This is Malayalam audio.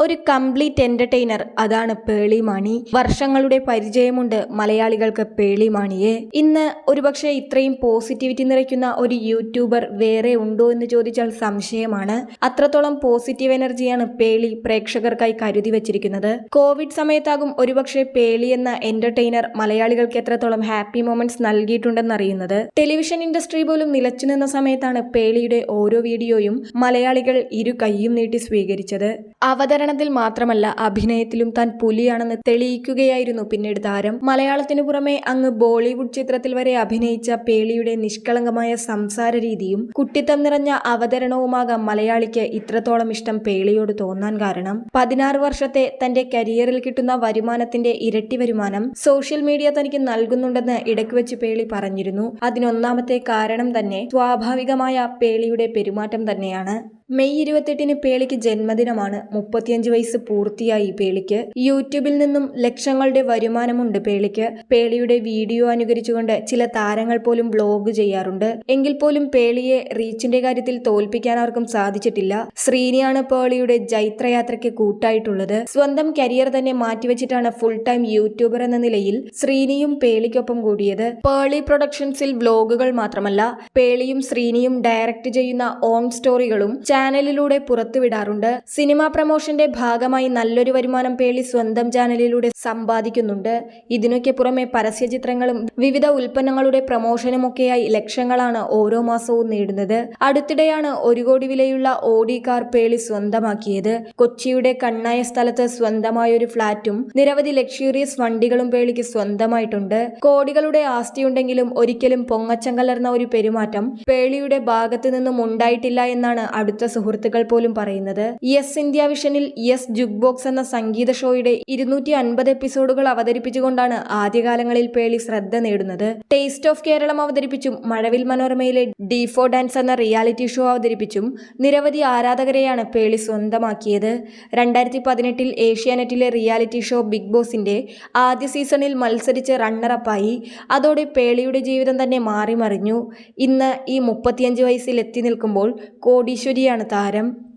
ഒരു കംപ്ലീറ്റ് എന്റർടൈനർ. അതാണ് പേളി മാണി. വർഷങ്ങളുടെ പരിചയമുണ്ട് മലയാളികൾക്ക് പേളി മാണിയെ. ഇന്ന് ഒരുപക്ഷെ ഇത്രയും പോസിറ്റിവിറ്റി നിറയ്ക്കുന്ന ഒരു യൂട്യൂബർ വേറെ ഉണ്ടോ എന്ന് ചോദിച്ചാൽ സംശയമാണ്. അത്രത്തോളം പോസിറ്റീവ് എനർജിയാണ് പേളി പ്രേക്ഷകർക്കായി കരുതി വച്ചിരിക്കുന്നത്. കോവിഡ് സമയത്താകും ഒരുപക്ഷെ പേളി എന്ന എന്റർടൈനർ മലയാളികൾക്ക് എത്രത്തോളം ഹാപ്പി മൊമെന്റ്സ് നൽകിയിട്ടുണ്ടെന്നറിയുന്നത്. ടെലിവിഷൻ ഇൻഡസ്ട്രി പോലും നിലച്ചു നിന്ന സമയത്താണ് പേളിയുടെ ഓരോ വീഡിയോയും മലയാളികൾ ഇരു കൈയും നീട്ടി സ്വീകരിച്ചത്. അവതരണത്തിൽ മാത്രമല്ല അഭിനയത്തിലും താൻ പുലിയാണെന്ന് തെളിയിക്കുകയായിരുന്നു പിന്നീട് താരം. മലയാളത്തിനു പുറമെ അങ്ങ് ബോളിവുഡ് ചിത്രത്തിൽ വരെ അഭിനയിച്ച പേളിയുടെ നിഷ്കളങ്കമായ സംസാര രീതിയും കുട്ടിത്തം നിറഞ്ഞ അവതരണവുമാകാം മലയാളിക്ക് ഇത്രത്തോളം ഇഷ്ടം പേളിയോട് തോന്നാൻ കാരണം. പതിനാറ് വർഷത്തെ തന്റെ കരിയറിൽ കിട്ടുന്ന വരുമാനത്തിന്റെ ഇരട്ടി വരുമാനം സോഷ്യൽ മീഡിയ തനിക്ക് നൽകുന്നുണ്ടെന്ന് ഇടയ്ക്ക് വെച്ച് പേളി പറഞ്ഞിരുന്നു. അതിനൊന്നാമത്തെ കാരണം തന്നെ സ്വാഭാവികമായ പേളിയുടെ പെരുമാറ്റം തന്നെയാണ്. മെയ് ഇരുപത്തെട്ടിന് പേളിക്ക് ജന്മദിനമാണ്. മുപ്പത്തിയഞ്ച് വയസ്സ് പൂർത്തിയായി പേളിക്ക്. യൂട്യൂബിൽ നിന്നും ലക്ഷങ്ങളുടെ വരുമാനമുണ്ട് പേളിക്ക്. പേളിയുടെ വീഡിയോ അനുകരിച്ചുകൊണ്ട് ചില താരങ്ങൾ പോലും ബ്ലോഗ് ചെയ്യാറുണ്ട്. എങ്കിൽ പോലും പേളിയെ റീച്ചിന്റെ കാര്യത്തിൽ തോൽപ്പിക്കാൻ ആർക്കും സാധിച്ചിട്ടില്ല. ശ്രീനിയാണ് പേളിയുടെ ജൈത്രയാത്രയ്ക്ക് കൂട്ടായിട്ടുള്ളത്. സ്വന്തം കരിയർ തന്നെ മാറ്റിവെച്ചിട്ടാണ് ഫുൾ ടൈം യൂട്യൂബർ എന്ന നിലയിൽ ശ്രീനിയും പേളിക്കൊപ്പം കൂടിയത്. പേളി പ്രൊഡക്ഷൻസിൽ വ്ലോഗുകൾ മാത്രമല്ല പേളിയും ശ്രീനിയും ഡയറക്റ്റ് ചെയ്യുന്ന ഓൺ സ്റ്റോറികളും ചാനലിലൂടെ പുറത്തുവിടാറുണ്ട്. സിനിമാ പ്രമോഷന്റെ ഭാഗമായി നല്ലൊരു വരുമാനം പേളി സ്വന്തം ചാനലിലൂടെ സമ്പാദിക്കുന്നുണ്ട്. ഇതിനൊക്കെ പുറമെ പരസ്യചിത്രങ്ങളും വിവിധ ഉൽപ്പന്നങ്ങളുടെ പ്രമോഷനുമൊക്കെയായി ലക്ഷങ്ങളാണ് ഓരോ മാസവും നേടുന്നത്. അടുത്തിടെയാണ് ഒരു കോടി വിലയുള്ള ഓഡി കാർ പേളി സ്വന്തമാക്കിയത്. കൊച്ചിയുടെ കണ്ണായ സ്ഥലത്ത് സ്വന്തമായ ഒരു ഫ്ളാറ്റും നിരവധി ലക്ഷറിയസ് വണ്ടികളും പേളിക്ക് സ്വന്തമായിട്ടുണ്ട്. കോടികളുടെ ആസ്തിയുണ്ടെങ്കിലും ഒരിക്കലും പൊങ്ങച്ചം കലർന്ന ഒരു പെരുമാറ്റം പേളിയുടെ ഭാഗത്തു നിന്നും ഉണ്ടായിട്ടില്ല എന്നാണ് അടുത്ത സുഹൃത്തുക്കൾ പോലും പറയുന്നത് യെസ് ഇന്ത്യ വിഷനിൽ യെസ് ജുഗ് ബോക്സ് എന്ന സംഗീത ഷോയുടെ ഇരുന്നൂറ്റി അൻപത് എപ്പിസോഡുകൾ അവതരിപ്പിച്ചുകൊണ്ടാണ് ആദ്യകാലങ്ങളിൽ പേളി ശ്രദ്ധ നേടുന്നത്. ടേസ്റ്റ് ഓഫ് കേരളം അവതരിപ്പിച്ചും മഴവിൽ മനോരമയിലെ ഡീഫോ ഡാൻസ് എന്ന റിയാലിറ്റി ഷോ അവതരിപ്പിച്ചും നിരവധി ആരാധകരെയാണ് പേളി സ്വന്തമാക്കിയത്. രണ്ടായിരത്തി പതിനെട്ടിൽ ഏഷ്യാനെറ്റിലെ റിയാലിറ്റി ഷോ ബിഗ് ബോസിന്റെ ആദ്യ സീസണിൽ മത്സരിച്ച് റണ്ണറപ്പായി. അതോടെ പേളിയുടെ ജീവിതം തന്നെ മാറിമറിഞ്ഞു. ഇന്ന് ഈ മുപ്പത്തിയഞ്ച് വയസ്സിൽ എത്തി നിൽക്കുമ്പോൾ കോടീശ്വരിയാണ് താരം.